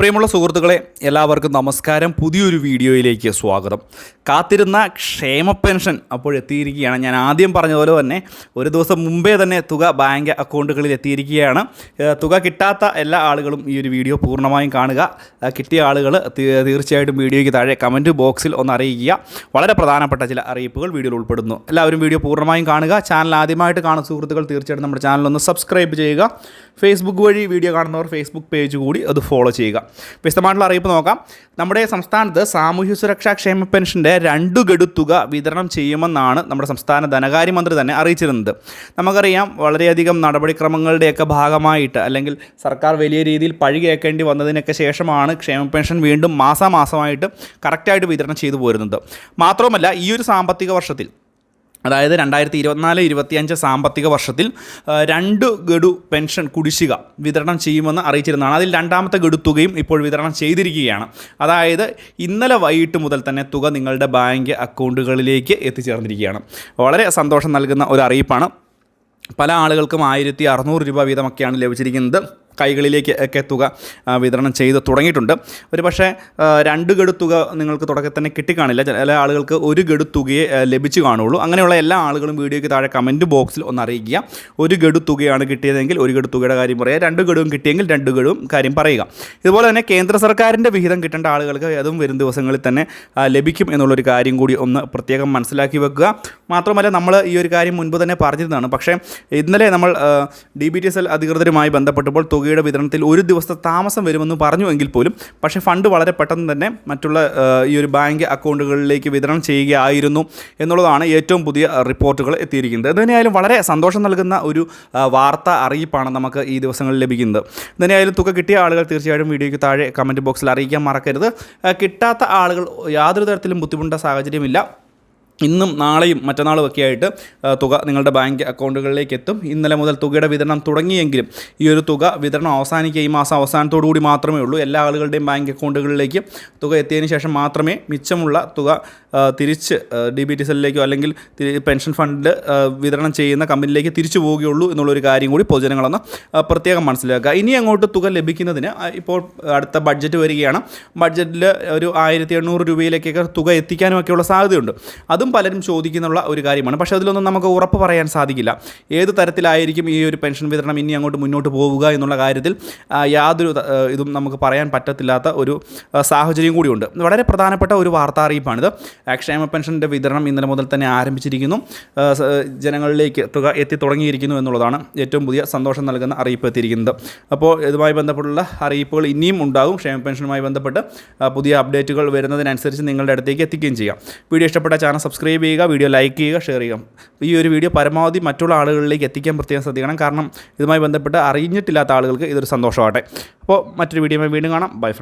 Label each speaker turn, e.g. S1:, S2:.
S1: പ്രിയമുള്ള സുഹൃത്തുക്കളെ എല്ലാവർക്കും നമസ്കാരം. പുതിയൊരു വീഡിയോയിലേക്ക് സ്വാഗതം. കാത്തിരുന്ന ക്ഷേമ പെൻഷൻ അപ്പോൾ എത്തിയിരിക്കുകയാണ്. ഞാൻ ആദ്യം പറഞ്ഞതുപോലെ തന്നെ ഒരു ദിവസം മുമ്പേ തന്നെ തുക ബാങ്ക് അക്കൗണ്ടുകളിൽ എത്തിയിരിക്കുകയാണ്. തുക കിട്ടാത്ത എല്ലാ ആളുകളും ഈ ഒരു വീഡിയോ പൂർണമായും കാണുക. കിട്ടിയ ആളുകൾ തീർച്ചയായിട്ടും വീഡിയോയ്ക്ക് താഴെ കമന്റ് ബോക്സിൽ ഒന്ന് അറിയിക്കുക. വളരെ പ്രധാനപ്പെട്ട ചില അറിയിപ്പുകൾ വീഡിയോയിൽ ഉൾപ്പെടുന്നു. എല്ലാവരും വീഡിയോ പൂർണമായും കാണുക. ചാനൽ ആദ്യമായിട്ട് കാണുന്ന സുഹൃത്തുക്കൾ തീർച്ചയായിട്ടും നമ്മുടെ ചാനലൊന്ന് സബ്സ്ക്രൈബ് ചെയ്യുക. ഫേസ്ബുക്ക് വഴി വീഡിയോ കാണുന്നവർ ഫേസ്ബുക്ക് പേജ് കൂടി അത് ഫോളോ ചെയ്യുക. വിശദമായിട്ടുള്ള അറിയിപ്പ് നോക്കാം. നമ്മുടെ സംസ്ഥാനത്ത് സാമൂഹ്യ സുരക്ഷാ ക്ഷേമ പെൻഷന്റെ രണ്ടു ഗഡു തുക വിതരണം ചെയ്യുമെന്നാണ് നമ്മുടെ സംസ്ഥാന ധനകാര്യമന്ത്രി തന്നെ അറിയിച്ചിരുന്നത്. നമുക്കറിയാം വളരെയധികം നടപടിക്രമങ്ങളുടെയൊക്കെ ഭാഗമായിട്ട് അല്ലെങ്കിൽ സർക്കാർ വലിയ രീതിയിൽ പഴി കേൾക്കേണ്ടി വന്നതിനൊക്കെ ശേഷമാണ് ക്ഷേമ പെൻഷൻ വീണ്ടും മാസാമാസമായിട്ട് കറക്റ്റായിട്ട് വിതരണം ചെയ്തു പോരുന്നത്. മാത്രമല്ല ഈ ഒരു സാമ്പത്തിക വർഷത്തിൽ അതായത് രണ്ടായിരത്തി ഇരുപത്തിനാല് ഇരുപത്തിയഞ്ച് സാമ്പത്തിക വർഷത്തിൽ രണ്ട് ഗഡു പെൻഷൻ കുടിശ്ശിക വിതരണം ചെയ്യുമെന്ന് അറിയിച്ചിരുന്നതാണ്. അതിൽ രണ്ടാമത്തെ ഗഡു തുകയും ഇപ്പോൾ വിതരണം ചെയ്തിരിക്കുകയാണ്. അതായത് ഇന്നലെ വൈകിട്ട് മുതൽ തന്നെ തുക നിങ്ങളുടെ ബാങ്ക് അക്കൗണ്ടുകളിലേക്ക് എത്തിച്ചേർന്നിരിക്കുകയാണ്. വളരെ സന്തോഷം നൽകുന്ന ഒരു അറിയിപ്പാണ്. പല ആളുകൾക്കും ആയിരത്തി അറുന്നൂറ് രൂപ വീതമൊക്കെയാണ് ലഭിച്ചിരിക്കുന്നത്. കൈകളിലേക്ക് ഒക്കെ തുക വിതരണം ചെയ്ത് തുടങ്ങിയിട്ടുണ്ട്. ഒരു പക്ഷേ രണ്ട് ഗഡു തുക നിങ്ങൾക്ക് തുടക്കത്തിൽ തന്നെ കിട്ടിക്കാണില്ല. ചില ആളുകൾക്ക് ഒരു ഗഡു തുകയെ ലഭിച്ചു കാണുള്ളൂ അങ്ങനെയുള്ള എല്ലാ ആളുകളും വീഡിയോയ്ക്ക് താഴെ കമന്റ് ബോക്സിൽ ഒന്ന് അറിയിക്കുക. ഒരു ഗഡു തുകയാണ് കിട്ടിയതെങ്കിൽ ഒരു ഗഡു തുകയുടെ കാര്യം പറയുക. രണ്ട് ഗഡുവും കിട്ടിയെങ്കിൽ രണ്ട് ഗഡുവും കാര്യം പറയുക. ഇതുപോലെ തന്നെ കേന്ദ്ര സർക്കാരിന്റെ വിഹിതം കിട്ടേണ്ട ആളുകൾക്ക് അതും വരും ദിവസങ്ങളിൽ തന്നെ ലഭിക്കും എന്നുള്ളൊരു കാര്യം കൂടി ഒന്ന് പ്രത്യേകം മനസ്സിലാക്കി വെക്കുക. മാത്രമല്ല നമ്മൾ ഈ ഒരു കാര്യം മുൻപ് തന്നെ പറഞ്ഞിരുന്നതാണ്. പക്ഷേ ഇന്നലെ നമ്മൾ D B T S L അധികൃതരുമായി ബന്ധപ്പെട്ടപ്പോൾ തുകയുടെ വിതരണത്തിൽ ഒരു ദിവസത്തെ താമസം വരുമെന്ന് പറഞ്ഞു എങ്കിൽ പോലും പക്ഷേ ഫണ്ട് വളരെ പെട്ടെന്ന് തന്നെ മറ്റുള്ള ഈ ഒരു ബാങ്ക് അക്കൗണ്ടുകളിലേക്ക് വിതരണം ചെയ്യുകയായിരുന്നു എന്നുള്ളതാണ് ഏറ്റവും പുതിയ റിപ്പോർട്ടുകൾ എത്തിയിരിക്കുന്നത്. എന്തായാലും വളരെ സന്തോഷം നൽകുന്ന ഒരു വാർത്ത അറിയിപ്പാണ് നമുക്ക് ഈ ദിവസങ്ങളിൽ ലഭിക്കുന്നത്. എന്തായാലും തുക കിട്ടിയ ആളുകൾ തീർച്ചയായും വീഡിയോയ്ക്ക് താഴെ കമന്റ് ബോക്സിൽ അറിയിക്കാൻ മറക്കരുത്. കിട്ടാത്ത ആളുകൾ യാതൊരു തരത്തിലും ബുദ്ധിമുട്ട സാഹചര്യമില്ല. ഇന്നും നാളെയും മറ്റന്നാളും ഒക്കെ ആയിട്ട് തുക നിങ്ങളുടെ ബാങ്ക് അക്കൗണ്ടുകളിലേക്ക് എത്തും ഇന്നലെ മുതൽ തുകയുടെ വിതരണം തുടങ്ങിയെങ്കിലും ഈ ഒരു തുക വിതരണം അവസാനിക്കുക ഈ മാസം അവസാനത്തോടു കൂടി മാത്രമേ ഉള്ളൂ. എല്ലാ ആളുകളുടെയും ബാങ്ക് അക്കൗണ്ടുകളിലേക്ക് തുക എത്തിയതിന് ശേഷം മാത്രമേ മിച്ചമുള്ള തുക തിരിച്ച് ഡി ബി ടി സെല്ലിലേക്കോ അല്ലെങ്കിൽ പെൻഷൻ ഫണ്ട് വിതരണം ചെയ്യുന്ന കമ്പനിയിലേക്ക് തിരിച്ചു പോവുകയുള്ളൂ എന്നുള്ളൊരു കാര്യം കൂടി പൊതുജനങ്ങളൊന്ന് പ്രത്യേകം മനസ്സിലാക്കുക. ഇനി അങ്ങോട്ട് തുക ലഭിക്കുന്നതിന് ഇപ്പോൾ അടുത്ത ബഡ്ജറ്റ് വരികയാണ്. ബഡ്ജറ്റിൽ ഒരു ആയിരത്തി എണ്ണൂറ് രൂപയിലേക്കൊക്കെ തുക എത്തിക്കാനും ഒക്കെയുള്ള സാധ്യതയുണ്ട്. അതും പലരും ചോദിക്കുന്നുള്ള ഒരു കാര്യമാണ്. പക്ഷേ അതിലൊന്നും നമുക്ക് ഉറപ്പ് പറയാൻ സാധിക്കില്ല. ഏത് തരത്തിലായിരിക്കും ഈ ഒരു പെൻഷൻ വിതരണം ഇനി അങ്ങോട്ട് മുന്നോട്ട് പോവുക എന്നുള്ള കാര്യത്തിൽ യാതൊരു ഇതും നമുക്ക് പറയാൻ പറ്റത്തില്ലാത്ത ഒരു സാഹചര്യം കൂടിയുണ്ട്. വളരെ പ്രധാനപ്പെട്ട ഒരു വാർത്താ അറിയിപ്പാണിത്. ക്ഷേമ പെൻഷന്റെ വിതരണം ഇന്നലെ മുതൽ തന്നെ ആരംഭിച്ചിരിക്കുന്നു. ജനങ്ങളിലേക്ക് തുക എത്തി തുടങ്ങിയിരിക്കുന്നു എന്നുള്ളതാണ് ഏറ്റവും പുതിയ സന്തോഷം നൽകുന്ന അറിയിപ്പ് എത്തിയിരിക്കുന്നത്. അപ്പോൾ ഇതുമായി ബന്ധപ്പെട്ടുള്ള അറിയിപ്പുകൾ ഇനിയും ഉണ്ടാകും. ക്ഷേമ പെൻഷനുമായി ബന്ധപ്പെട്ട് പുതിയ അപ്ഡേറ്റുകൾ വരുന്നതിനനുസരിച്ച് നിങ്ങളുടെ അടുത്തേക്ക് എത്തിക്കുകയും ചെയ്യാം. വീഡിയോ ഇഷ്ടപ്പെട്ട ചാനൽ സബ്സ്ക്രൈബ് ചെയ്യുക വീഡിയോ ലൈക്ക് ചെയ്യുക ഷെയർ ചെയ്യുക. ഈ ഒരു വീഡിയോ പരമാവധി മറ്റുള്ള ആളുകളിലേക്ക് എത്തിക്കാൻ പ്രത്യേകം ശ്രദ്ധിക്കണം. കാരണം ഇതുമായി ബന്ധപ്പെട്ട് അറിഞ്ഞിട്ടില്ലാത്ത ആളുകൾക്ക് ഇതൊരു സന്തോഷമാകട്ടെ. അപ്പോൾ മറ്റൊരു വീഡിയോയുമായി വീണ്ടും കാണാം. By front